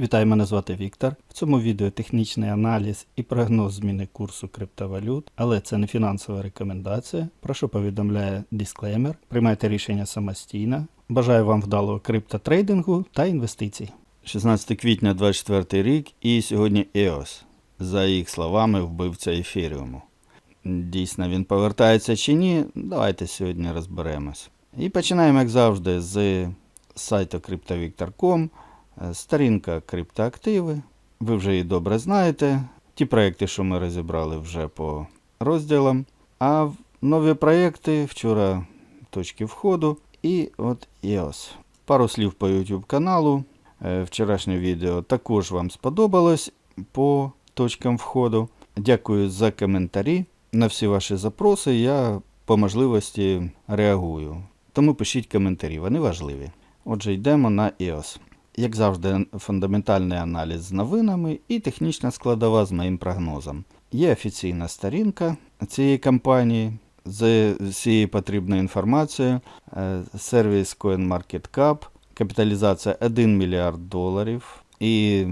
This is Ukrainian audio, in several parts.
Вітаю, мене звати Віктор. В цьому відео технічний аналіз і прогноз зміни курсу криптовалют, але це не фінансова рекомендація. Про що повідомляє дисклеймер. Приймайте рішення самостійно. Бажаю вам вдалого криптотрейдингу та інвестицій. 16 квітня 24 рік і сьогодні EOS. За їх словами, вбивця ефіріуму. Дійсно, він повертається чи ні, давайте сьогодні розберемось. І починаємо, як завжди, з сайту cryptovictor.com. Е, Сторінка криптоактиви. Ви вже її добре знаєте. Ті проекти, що ми розібрали вже по розділам. А нові проекти вчора точки входу. І от EOS. Пару слів по YouTube каналу. Е, Вчорашнє відео також вам сподобалось по точкам входу. Дякую за коментарі. На всі ваші запроси я по можливості реагую. Тому пишіть коментарі, вони важливі. Отже, йдемо на EOS. Як завжди, фундаментальний аналіз з новинами і технічна складова з моїм прогнозом. Є офіційна сторінка цієї компанії з всією потрібною інформацією. Е, Сервіс CoinMarketCap, капіталізація 1 мільярд доларів. І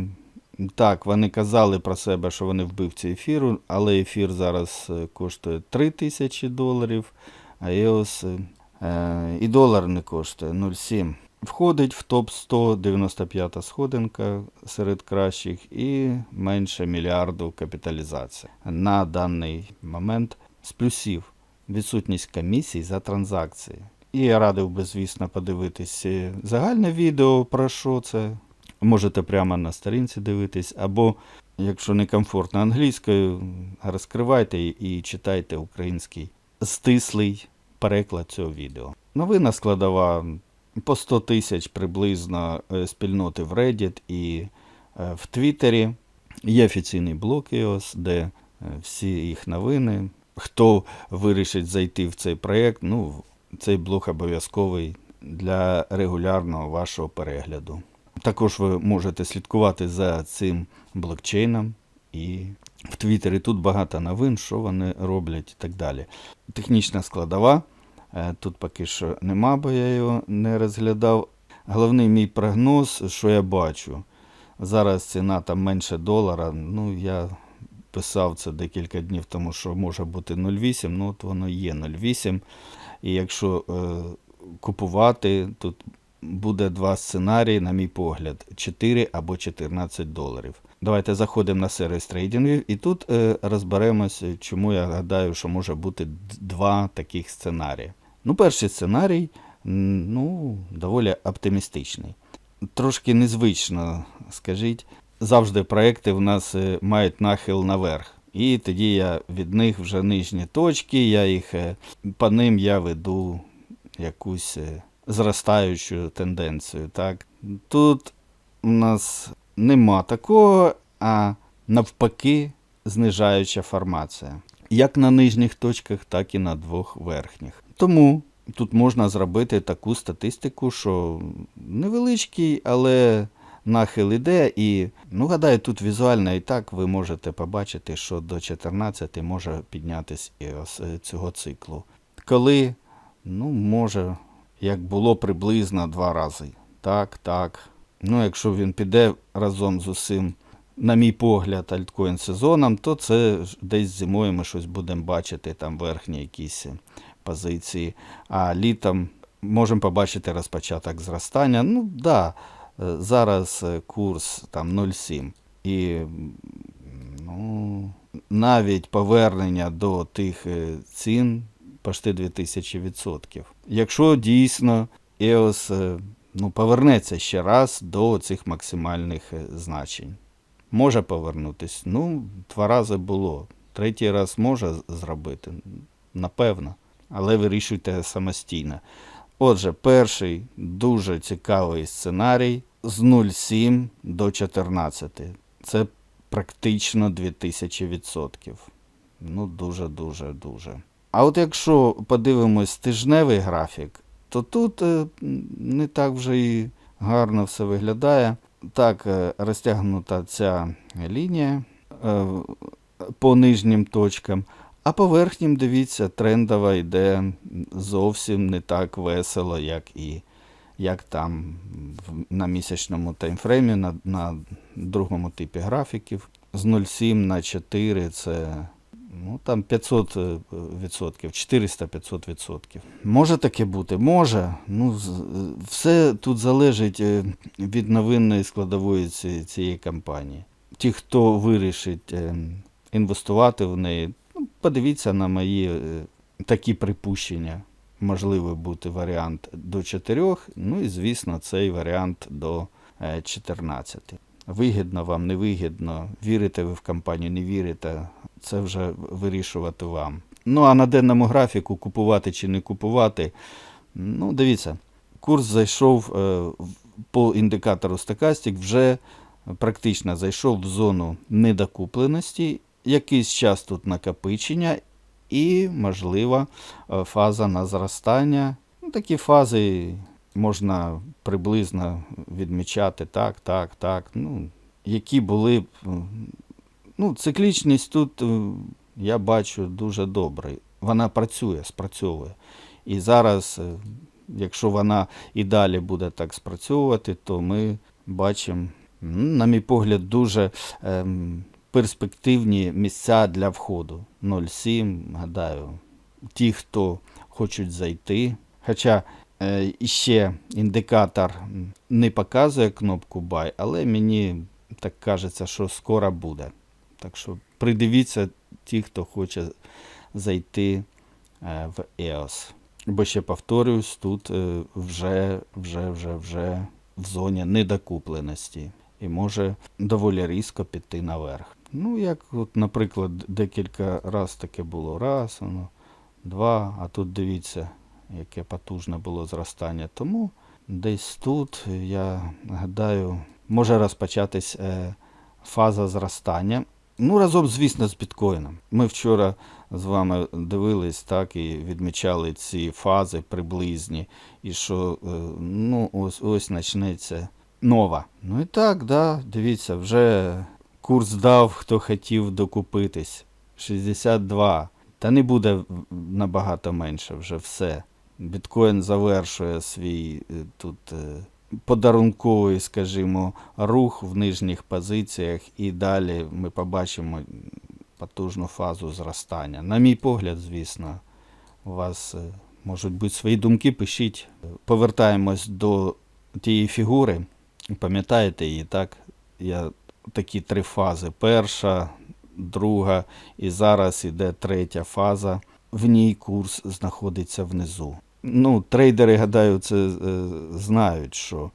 так, вони казали про себе, що вони вбивці ефіру, але ефір зараз е, коштує 3 тисячі доларів, а EOS е, і долар не коштує 0,7. Входить в топ 195 сходинка серед кращих і менше мільярду капіталізація. На даний момент з плюсів відсутність комісій за транзакції. І я радив би, звісно, подивитись загальне відео про що це. Можете прямо на сторінці дивитись, або, якщо не комфортно англійською, розкривайте і читайте український стислий переклад цього відео. Новина складова по 100 тисяч приблизно е, спільноти в Reddit і е, в Твіттері. Є офіційний блог EOS, де е, всі їх новини. Хто вирішить зайти в цей проєкт, ну, цей блог обов'язковий для регулярного вашого перегляду. Також ви можете слідкувати за цим блокчейном і в Твіттері тут багато новин, що вони роблять і так далі. Технічна складова. Е, Тут поки що нема, бо я його не розглядав. Головний мій прогноз, що я бачу. Зараз ціна там менше долара. Ну, я писав це декілька днів тому, що може бути 0,8, ну от воно є 0,8. І якщо е, купувати, тут буде два сценарії, на мій погляд, 4 або 14 доларів. Давайте заходимо на сервіс трейдингів і тут е, розберемось, чому я гадаю, що може бути два таких сценарії. Ну, перший сценарій, ну, доволі оптимістичний. Трошки незвично, скажіть, завжди проекти в нас е, мають нахил наверх. І тоді я від них вже нижні точки, я їх е, по ним я веду якусь е, зростаючу тенденцію. Так? Тут у нас нема такого, а навпаки, знижаюча формація. Як на нижніх точках, так і на двох верхніх. Тому тут можна зробити таку статистику, що невеличкий, але нахил іде. І, ну, гадаю, тут візуально і так ви можете побачити, що до 14 може піднятись і ось е, цього циклу. Коли, ну, може, як було приблизно два рази. Так, так. Ну, якщо він піде разом з усім, на мій погляд, альткоін сезоном, то це десь зимою ми щось будемо бачити, там верхні якісь позиції. А літом можемо побачити розпочаток зростання. Ну, да, е, зараз е, курс там 0,7. І ну, навіть повернення до тих е, цін почти 2000%. Якщо дійсно EOS ну, повернеться ще раз до цих максимальних значень. Може повернутись. Ну, два рази було. Третій раз може зробити, напевно. Але вирішуйте самостійно. Отже, перший дуже цікавий сценарій з 0,7 до 14. Це практично 2000%. Ну, дуже, дуже, дуже. А от якщо подивимось тижневий графік, то тут е, не так вже і гарно все виглядає. Так, е, розтягнута ця лінія е, по нижнім точкам, а по верхнім, дивіться, трендова йде зовсім не так весело, як і як там на місячному таймфреймі, на, на другому типі графіків. З 0,7 на 4 це ну, там 500 е, відсотків, 400-500 відсотків. Може таке бути? Може. Ну, е, все тут залежить е, від новинної складової цієї кампанії. Ті, хто вирішить е, інвестувати в неї, ну, подивіться на мої е, такі припущення. Можливий бути варіант до 4, ну і звісно, цей варіант до е, 14. Вигідно вам, невигідно, вірите ви в компанію, не вірите, це вже вирішувати вам. Ну а на денному графіку купувати чи не купувати. Ну, дивіться, курс зайшов е, по індикатору Stochastic, вже практично зайшов в зону недокупленості. Якийсь час тут накопичення і, можливо, е, фаза на зростання. Ну, такі фази можна приблизно відмічати так, так, так. Ну, які були б. Ну, циклічність тут е, я бачу дуже добре. Вона працює, спрацьовує. І зараз, е, якщо вона і далі буде так спрацьовувати, то ми бачимо, на мій погляд, дуже ем, перспективні місця для входу. 0,7, гадаю, ті, хто хочуть зайти. Хоча е, іще індикатор не показує кнопку Buy, але мені так кажеться, що скоро буде. Так що придивіться ті, хто хоче зайти е, в EOS. Бо ще повторюсь, тут е, вже, вже, вже, вже в зоні недокупленості і може доволі різко піти наверх. Ну, як, от, наприклад, декілька разів таке було. Раз, воно, два, а тут дивіться, яке потужне було зростання. Тому десь тут, я гадаю, може розпочатись е, фаза зростання. Ну, разом, звісно, з біткоїном. Ми вчора з вами дивились так і відмічали ці фази приблизні, і що е, ну, ось ось почнеться нова. Ну і так, да, дивіться, вже курс дав, хто хотів докупитись. 62. Та не буде набагато менше вже все. Біткоін завершує свій е, тут е, подарунковий, скажімо, рух в нижніх позиціях, і далі ми побачимо потужну фазу зростання. На мій погляд, звісно, у вас е, можуть бути свої думки, пишіть. Повертаємось до тієї фігури. Пам'ятаєте її, так? Я такі три фази. Перша, друга і зараз іде третя фаза. В ній курс знаходиться внизу. Ну, трейдери, гадаю, це е, знають, що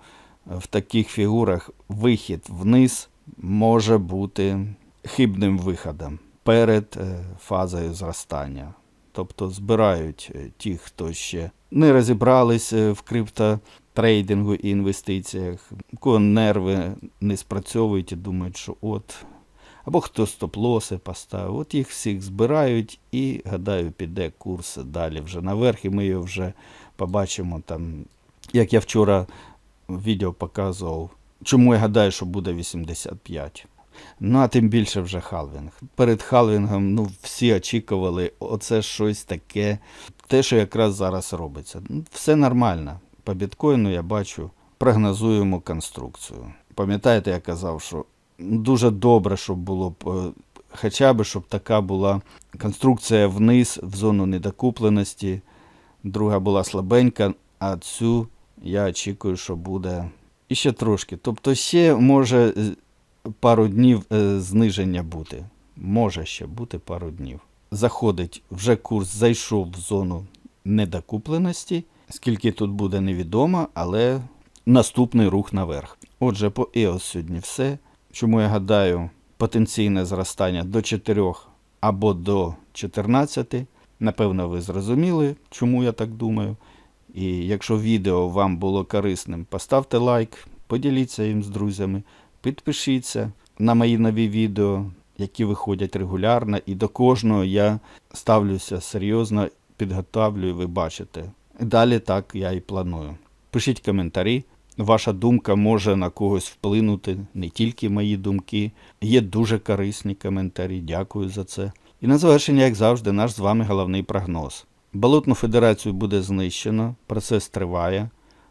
в таких фігурах вихід вниз може бути хибним виходом перед е, фазою зростання. Тобто збирають е, ті, хто ще не розібрались е, в криптотрейдингу і інвестиціях, кого нерви не спрацьовують і думають, що от. Або хто стоп-лоси поставив. От їх всіх збирають і, гадаю, піде курс далі вже наверх, і ми його вже побачимо там, як я вчора відео показував. Чому я гадаю, що буде 85. Ну, а тим більше вже халвінг. Перед халвінгом ну, всі очікували оце щось таке, те, що якраз зараз робиться. Ну, Все нормально. По біткоїну я бачу, прогнозуємо конструкцію. Пам'ятаєте, я казав, що дуже добре, щоб було б, е, хоча б, щоб така була конструкція вниз, в зону недокупленості. Друга була слабенька, а цю я очікую, що буде іще трошки. Тобто ще може пару днів е, зниження бути. Може ще бути пару днів. Заходить, вже курс зайшов в зону недокупленості. Скільки тут буде невідомо, але наступний рух наверх. Отже, по EOS сьогодні все. Чому я гадаю, потенційне зростання до 4 або до 14. Напевно, ви зрозуміли, чому я так думаю. І якщо відео вам було корисним, поставте лайк, поділіться їм з друзями, підпишіться на мої нові відео, які виходять регулярно, і до кожного я ставлюся серйозно, підготовлюю, ви бачите. І далі так я і планую. Пишіть коментарі. Ваша думка може на когось вплинути, не тільки мої думки. Є дуже корисні коментарі. Дякую за це. І на завершення, як завжди, наш з вами головний прогноз. Балотну федерацію буде знищено, процес триває.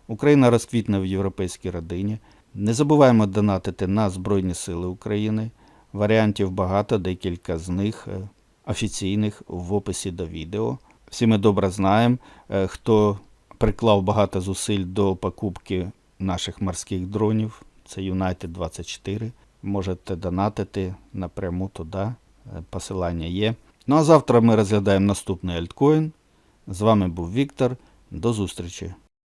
Україна розквітне в європейській родині. Не забуваємо донатити на Збройні Сили України. Варіантів багато, декілька з них е, офіційних в описі до відео. Всі ми добре знаємо, е, хто приклав багато зусиль до покупки наших морських дронів. Це United 24. Можете донатити напряму туди. Е, Посилання є. Ну а завтра ми розглядаємо наступний альткоін. З вами був Віктор. До зустрічі!